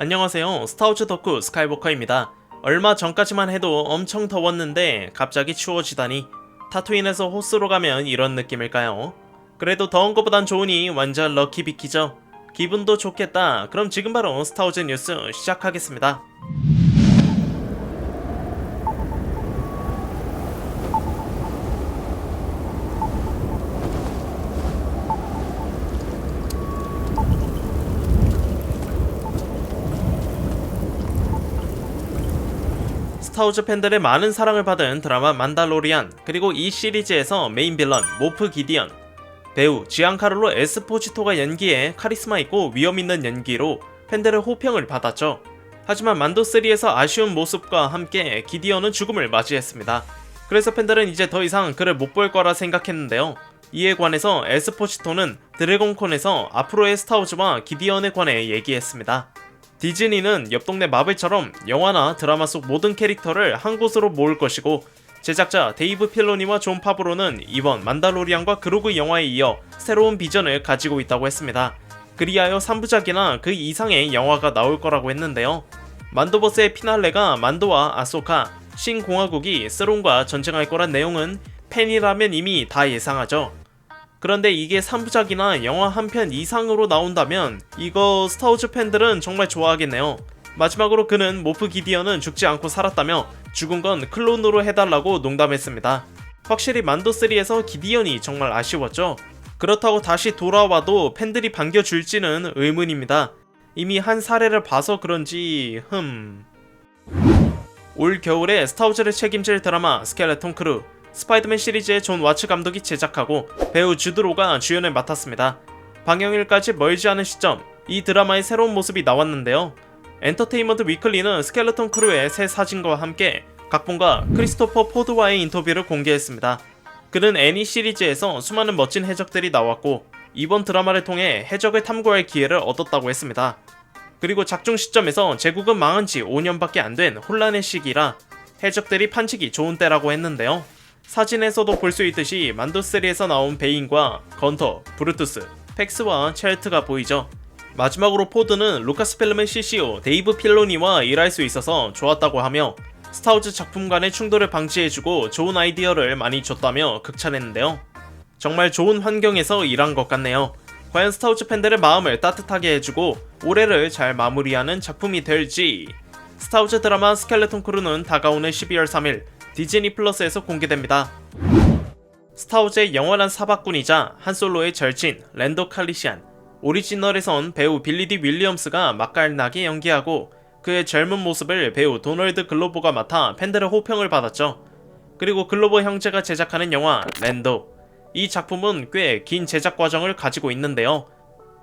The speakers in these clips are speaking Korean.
안녕하세요. 스타우즈 덕후 스카이워커입니다. 얼마 전까지만 해도 엄청 더웠는데 갑자기 추워지다니 타투인에서 호스로 가면 이런 느낌일까요? 그래도 더운 것보단 좋으니 완전 럭키비키죠. 기분도 좋겠다. 그럼 지금 바로 스타우즈 뉴스 시작하겠습니다. 스타우즈 팬들의 많은 사랑을 받은 드라마 만달로리안 그리고 이 시리즈에서 메인 빌런 모프 기디언 배우 지앙카를로 에스포지토가 연기해 카리스마 있고 위험 있는 연기로 팬들의 호평을 받았죠. 하지만 만도3에서 아쉬운 모습과 함께 기디언은 죽음을 맞이했습니다. 그래서 팬들은 이제 더 이상 그를 못 볼 거라 생각했는데요. 이에 관해서 에스포지토는 드래곤콘에서 앞으로의 스타우즈와 기디언에 관해 얘기했습니다. 디즈니는 옆 동네 마블처럼 영화나 드라마 속 모든 캐릭터를 한 곳으로 모을 것이고 제작자 데이브 필로니와 존 파브로는 이번 만달로리안과 그로그 영화에 이어 새로운 비전을 가지고 있다고 했습니다. 그리하여 3부작이나 그 이상의 영화가 나올 거라고 했는데요. 만도버스의 피날레가 만도와 아소카, 신공화국이 스론과 전쟁할 거란 내용은 팬이라면 이미 다 예상하죠. 그런데 이게 3부작이나 영화 한 편 이상으로 나온다면 이거 스타우즈 팬들은 정말 좋아하겠네요. 마지막으로 그는 모프 기디언은 죽지 않고 살았다며 죽은 건 클론으로 해달라고 농담했습니다. 확실히 만도3에서 기디언이 정말 아쉬웠죠. 그렇다고 다시 돌아와도 팬들이 반겨줄지는 의문입니다. 이미 한 사례를 봐서 그런지 흠. 올 겨울에 스타우즈를 책임질 드라마 스켈레톤 크루 스파이더맨 시리즈의 존 와츠 감독이 제작하고 배우 주드로가 주연을 맡았습니다. 방영일까지 멀지 않은 시점, 이 드라마의 새로운 모습이 나왔는데요. 엔터테인먼트 위클리는 스켈레톤 크루의 새 사진과 함께 각본가 크리스토퍼 포드와의 인터뷰를 공개했습니다. 그는 애니 시리즈에서 수많은 멋진 해적들이 나왔고 이번 드라마를 통해 해적을 탐구할 기회를 얻었다고 했습니다. 그리고 작중 시점에서 제국은 망한 지 5년밖에 안 된 혼란의 시기라 해적들이 판치기 좋은 때라고 했는데요. 사진에서도 볼 수 있듯이 만도3에서 나온 베인과 건터, 브루투스, 팩스와 첼트가 보이죠. 마지막으로 포드는 루카스 필름의 CCO 데이브 필로니와 일할 수 있어서 좋았다고 하며 스타우즈 작품 간의 충돌을 방지해주고 좋은 아이디어를 많이 줬다며 극찬했는데요. 정말 좋은 환경에서 일한 것 같네요. 과연 스타우즈 팬들의 마음을 따뜻하게 해주고 올해를 잘 마무리하는 작품이 될지 스타우즈 드라마 스켈레톤 크루는 다가오는 12월 3일 디즈니 플러스에서 공개됩니다. 스타우즈의 영원한 사박군이자 한솔로의 절친 랜도 칼리시안 오리지널에선 배우 빌리디 윌리엄스가 맛깔나게 연기하고 그의 젊은 모습을 배우 도널드 글로버가 맡아 팬들의 호평을 받았죠. 그리고 글로버 형제가 제작하는 영화 랜도 이 작품은 꽤 긴 제작 과정을 가지고 있는데요.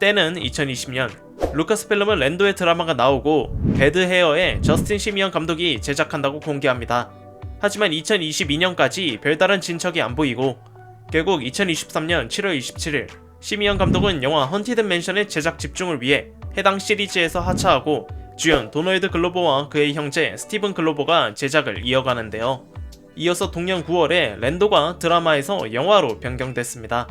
때는 2020년 루카스필름은 랜도의 드라마가 나오고 배드 헤어의 저스틴 시미언 감독이 제작한다고 공개합니다. 하지만 2022년까지 별다른 진척이 안 보이고 결국 2023년 7월 27일 시미언 감독은 영화 헌티드 맨션의 제작 집중을 위해 해당 시리즈에서 하차하고 주연 도널드 글로버와 그의 형제 스티븐 글로버가 제작을 이어가는데요. 이어서 동년 9월에 랜도가 드라마에서 영화로 변경됐습니다.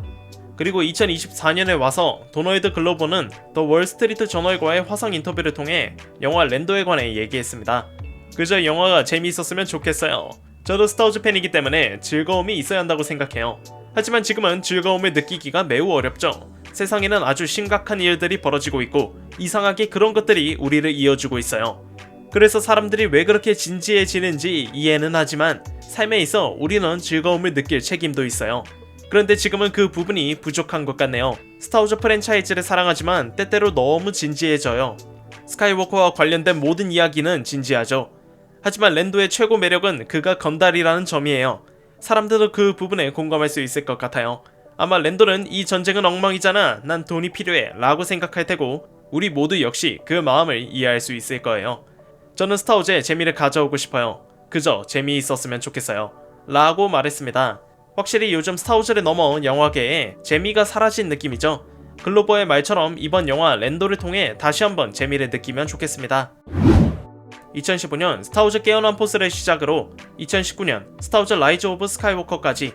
그리고 2024년에 와서 도널드 글로버는 더 월스트리트 저널과의 화상 인터뷰를 통해 영화 랜도에 관해 얘기했습니다. 그저 영화가 재미있었으면 좋겠어요. 저도 스타우즈 팬이기 때문에 즐거움이 있어야 한다고 생각해요. 하지만 지금은 즐거움을 느끼기가 매우 어렵죠. 세상에는 아주 심각한 일들이 벌어지고 있고 이상하게 그런 것들이 우리를 이어주고 있어요. 그래서 사람들이 왜 그렇게 진지해지는지 이해는 하지만 삶에 있어 우리는 즐거움을 느낄 책임도 있어요. 그런데 지금은 그 부분이 부족한 것 같네요. 스타우즈 프랜차이즈를 사랑하지만 때때로 너무 진지해져요. 스카이워커와 관련된 모든 이야기는 진지하죠. 하지만 랜도의 최고 매력은 그가 건달이라는 점이에요. 사람들도 그 부분에 공감할 수 있을 것 같아요. 아마 랜도는 이 전쟁은 엉망이잖아. 난 돈이 필요해. 라고 생각할 테고, 우리 모두 역시 그 마음을 이해할 수 있을 거예요. 저는 스타우즈에 재미를 가져오고 싶어요. 그저 재미있었으면 좋겠어요. 라고 말했습니다. 확실히 요즘 스타우즈를 넘어온 영화계에 재미가 사라진 느낌이죠. 글로버의 말처럼 이번 영화 랜도를 통해 다시 한번 재미를 느끼면 좋겠습니다. 2015년 스타우즈 깨어난 포스를 시작으로 2019년 스타우즈 라이즈 오브 스카이워커까지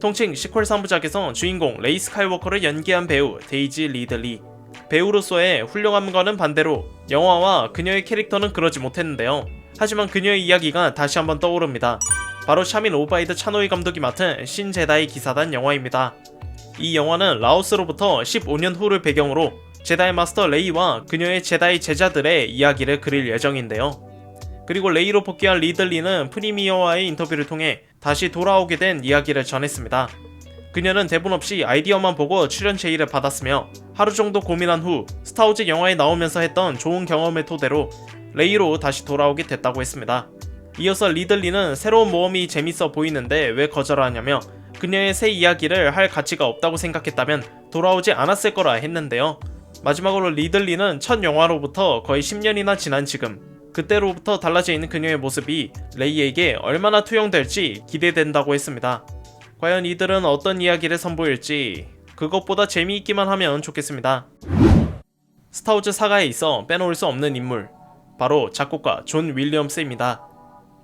통칭 시퀄 3부작에서 주인공 레이 스카이워커를 연기한 배우 데이지 리들리 배우로서의 훌륭함과는 반대로 영화와 그녀의 캐릭터는 그러지 못했는데요. 하지만 그녀의 이야기가 다시 한번 떠오릅니다. 바로 샤민 오바이드 차노이 감독이 맡은 신제다이 기사단 영화입니다. 이 영화는 라오스로부터 15년 후를 배경으로 제다이 마스터 레이와 그녀의 제다이 제자들의 이야기를 그릴 예정인데요. 그리고 레이로 복귀한 리들리는 프리미어와의 인터뷰를 통해 다시 돌아오게 된 이야기를 전했습니다. 그녀는 대본 없이 아이디어만 보고 출연 제의를 받았으며 하루 정도 고민한 후 스타우즈 영화에 나오면서 했던 좋은 경험을 토대로 레이로 다시 돌아오게 됐다고 했습니다. 이어서 리들리는 새로운 모험이 재밌어 보이는데 왜 거절하냐며 그녀의 새 이야기를 할 가치가 없다고 생각했다면 돌아오지 않았을 거라 했는데요. 마지막으로 리들리는 첫 영화로부터 거의 10년이나 지난 지금 그때로부터 달라져 있는 그녀의 모습이 레이에게 얼마나 투영될지 기대된다고 했습니다. 과연 이들은 어떤 이야기를 선보일지 그것보다 재미있기만 하면 좋겠습니다. 스타우즈 사가에 있어 빼놓을 수 없는 인물 바로 작곡가 존 윌리엄스입니다.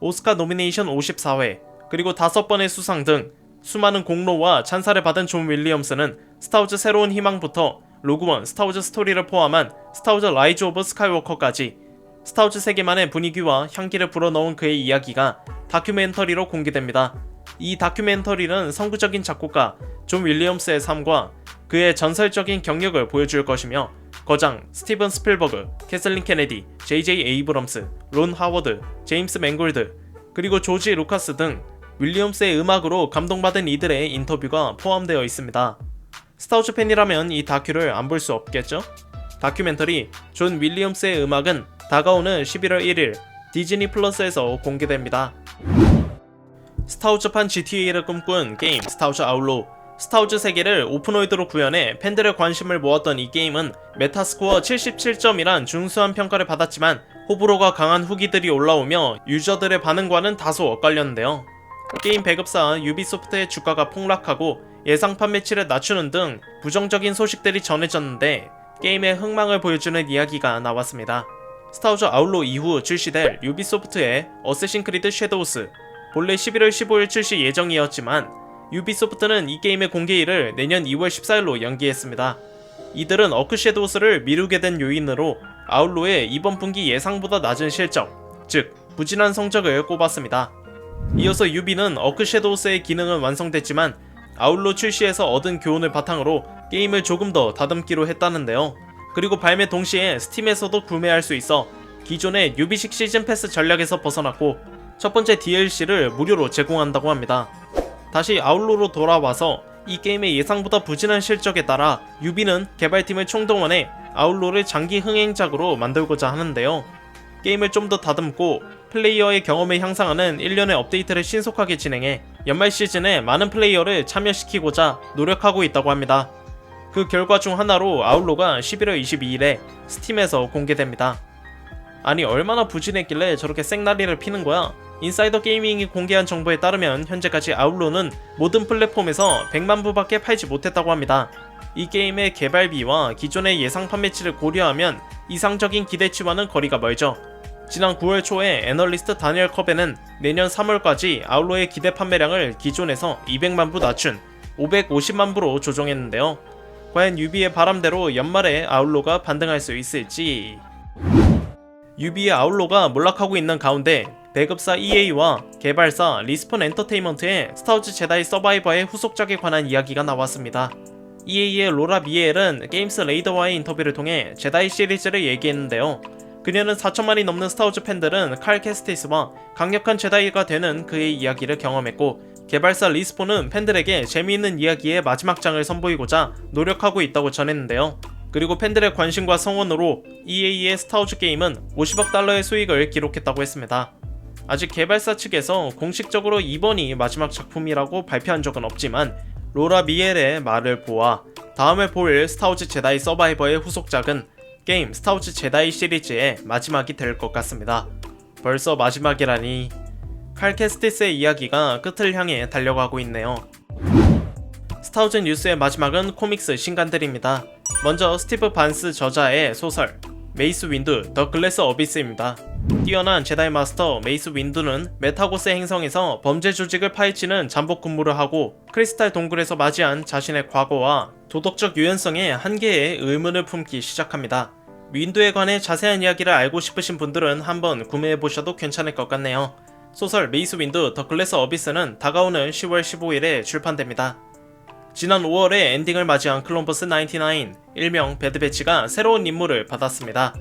오스카 노미네이션 54회 그리고 다섯 번의 수상 등 수많은 공로와 찬사를 받은 존 윌리엄스는 스타우즈 새로운 희망부터 로그원 스타우즈 스토리를 포함한 스타우즈 라이즈 오브 스카이워커까지 스타우즈 세계만의 분위기와 향기를 불어넣은 그의 이야기가 다큐멘터리로 공개됩니다. 이 다큐멘터리는 선구적인 작곡가 존 윌리엄스의 삶과 그의 전설적인 경력을 보여줄 것이며 거장 스티븐 스필버그, 캐슬린 케네디, J.J. 에이브럼스, 론 하워드, 제임스 맹골드, 그리고 조지 루카스 등 윌리엄스의 음악으로 감동받은 이들의 인터뷰가 포함되어 있습니다. 스타우즈 팬이라면 이 다큐를 안 볼 수 없겠죠? 다큐멘터리 존 윌리엄스의 음악은 다가오는 11월 1일 디즈니 플러스에서 공개됩니다. 스타우즈판 GTA를 꿈꾼 게임 스타우즈 아울로 스타우즈 세계를 오픈월드로 구현해 팬들의 관심을 모았던 이 게임은 메타스코어 77점이란 준수한 평가를 받았지만 호불호가 강한 후기들이 올라오며 유저들의 반응과는 다소 엇갈렸는데요. 게임 배급사 유비소프트의 주가가 폭락하고 예상 판매치를 낮추는 등 부정적인 소식들이 전해졌는데 게임의 흥망을 보여주는 이야기가 나왔습니다. 스타우즈 아울로 이후 출시될 유비소프트의 어쌔신 크리드 섀도우스 본래 11월 15일 출시 예정이었지만 유비소프트는 이 게임의 공개일을 내년 2월 14일로 연기했습니다. 이들은 어크 섀도우스를 미루게 된 요인으로 아울로의 이번 분기 예상보다 낮은 실적, 즉 부진한 성적을 꼽았습니다. 이어서 유비는 어크 섀도우스의 기능은 완성됐지만 아울로 출시에서 얻은 교훈을 바탕으로 게임을 조금 더 다듬기로 했다는데요. 그리고 발매 동시에 스팀에서도 구매할 수 있어 기존의 유비식 시즌 패스 전략에서 벗어났고 첫 번째 DLC를 무료로 제공한다고 합니다. 다시 아울로로 돌아와서 이 게임의 예상보다 부진한 실적에 따라 유비는 개발팀을 총동원해 아울로를 장기 흥행작으로 만들고자 하는데요. 게임을 좀 더 다듬고 플레이어의 경험을 향상하는 1년의 업데이트를 신속하게 진행해 연말 시즌에 많은 플레이어를 참여시키고자 노력하고 있다고 합니다. 그 결과 중 하나로 아울로가 11월 22일에 스팀에서 공개됩니다. 아니 얼마나 부진했길래 저렇게 생나리를 피는 거야? 인사이더 게이밍이 공개한 정보에 따르면 현재까지 아울로는 모든 플랫폼에서 100만 부밖에 팔지 못했다고 합니다. 이 게임의 개발비와 기존의 예상 판매치를 고려하면 이상적인 기대치와는 거리가 멀죠. 지난 9월 초에 애널리스트 다니엘 컵에는 내년 3월까지 아울로의 기대 판매량을 기존에서 200만 부 낮춘 550만 부로 조정했는데요. 과연 유비의 바람대로 연말에 아울로가 반등할 수 있을지. 유비의 아울로가 몰락하고 있는 가운데 배급사 EA와 개발사 리스폰 엔터테인먼트의 스타우즈 제다이 서바이버의 후속작에 관한 이야기가 나왔습니다. EA의 로라 미엘은 게임스 레이더와의 인터뷰를 통해 제다이 시리즈를 얘기했는데요. 그녀는 4천만이 넘는 스타우즈 팬들은 칼 캐스티스와 강력한 제다이가 되는 그의 이야기를 경험했고 개발사 리스폰은 팬들에게 재미있는 이야기의 마지막 장을 선보이고자 노력하고 있다고 전했는데요. 그리고 팬들의 관심과 성원으로 EA의 스타우즈 게임은 50억 달러의 수익을 기록했다고 했습니다. 아직 개발사 측에서 공식적으로 이번이 마지막 작품이라고 발표한 적은 없지만 로라 미엘의 말을 보아 다음에 볼 스타우즈 제다이 서바이버의 후속작은 게임 스타우즈 제다이 시리즈의 마지막이 될 것 같습니다. 벌써 마지막이라니 칼캐스티스의 이야기가 끝을 향해 달려가고 있네요. 스타우즈 뉴스의 마지막은 코믹스 신간들입니다. 먼저 스티브 반스 저자의 소설 메이스 윈드 더 글래스 어비스입니다. 뛰어난 제다이 마스터 메이스 윈두는 메타고스 행성에서 범죄 조직을 파헤치는 잠복 근무를 하고 크리스탈 동굴에서 맞이한 자신의 과거와 도덕적 유연성에 한계의 의문을 품기 시작합니다. 윈두에 관해 자세한 이야기를 알고 싶으신 분들은 한번 구매해 보셔도 괜찮을 것 같네요. 소설 메이스 윈두 더 클래스 어비스는 다가오는 10월 15일에 출판됩니다. 지난 5월에 엔딩을 맞이한 클럼버스 99, 일명 배드배치가 새로운 임무를 받았습니다.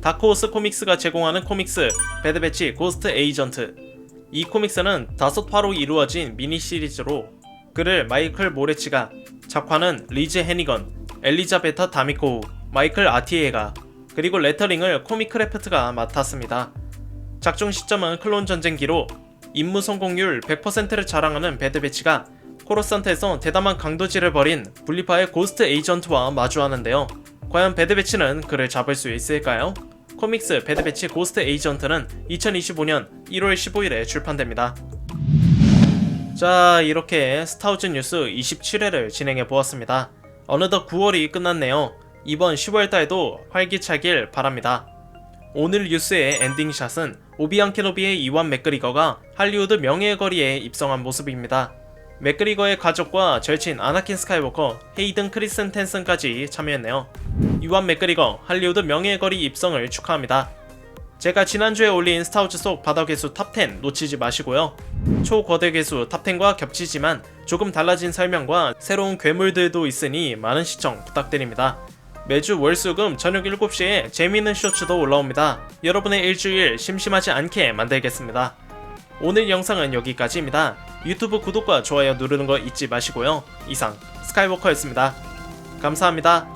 다크호스 코믹스가 제공하는 코믹스 배드배치 고스트 에이전트 이 코믹스는 다섯 화로 이루어진 미니 시리즈로 글을 마이클 모레치가 작화는 리즈 해니건, 엘리자베타 다미코우, 마이클 아티에가 그리고 레터링을 코미크래프트가 맡았습니다. 작중 시점은 클론 전쟁기로 임무 성공률 100%를 자랑하는 배드배치가 코로산트에서 대담한 강도질을 벌인 분리파의 고스트 에이전트와 마주하는데요. 과연 배드배치는 그를 잡을 수 있을까요? 코믹스 배드배치 고스트 에이전트는 2025년 1월 15일에 출판됩니다. 자, 이렇게 스타우즈 뉴스 27회를 진행해 보았습니다. 어느덧 9월이 끝났네요. 이번 10월 달도 활기차길 바랍니다. 오늘 뉴스의 엔딩샷은 오비앙 케노비의 이완 맥그리거가 할리우드 명예의 거리에 입성한 모습입니다. 맥그리거의 가족과 절친 아나킨 스카이워커, 헤이든 크리스텐슨까지 참여했네요. 이완 맥그리거 할리우드 명예의 거리 입성을 축하합니다. 제가 지난주에 올린 스타우즈 속 바다 괴수 탑10 놓치지 마시고요. 초거대 괴수 탑10과 겹치지만 조금 달라진 설명과 새로운 괴물들도 있으니 많은 시청 부탁드립니다. 매주 월수금 저녁 7시에 재미있는 쇼츠도 올라옵니다. 여러분의 일주일 심심하지 않게 만들겠습니다. 오늘 영상은 여기까지입니다. 유튜브 구독과 좋아요 누르는 거 잊지 마시고요. 이상 스카이워커였습니다. 감사합니다.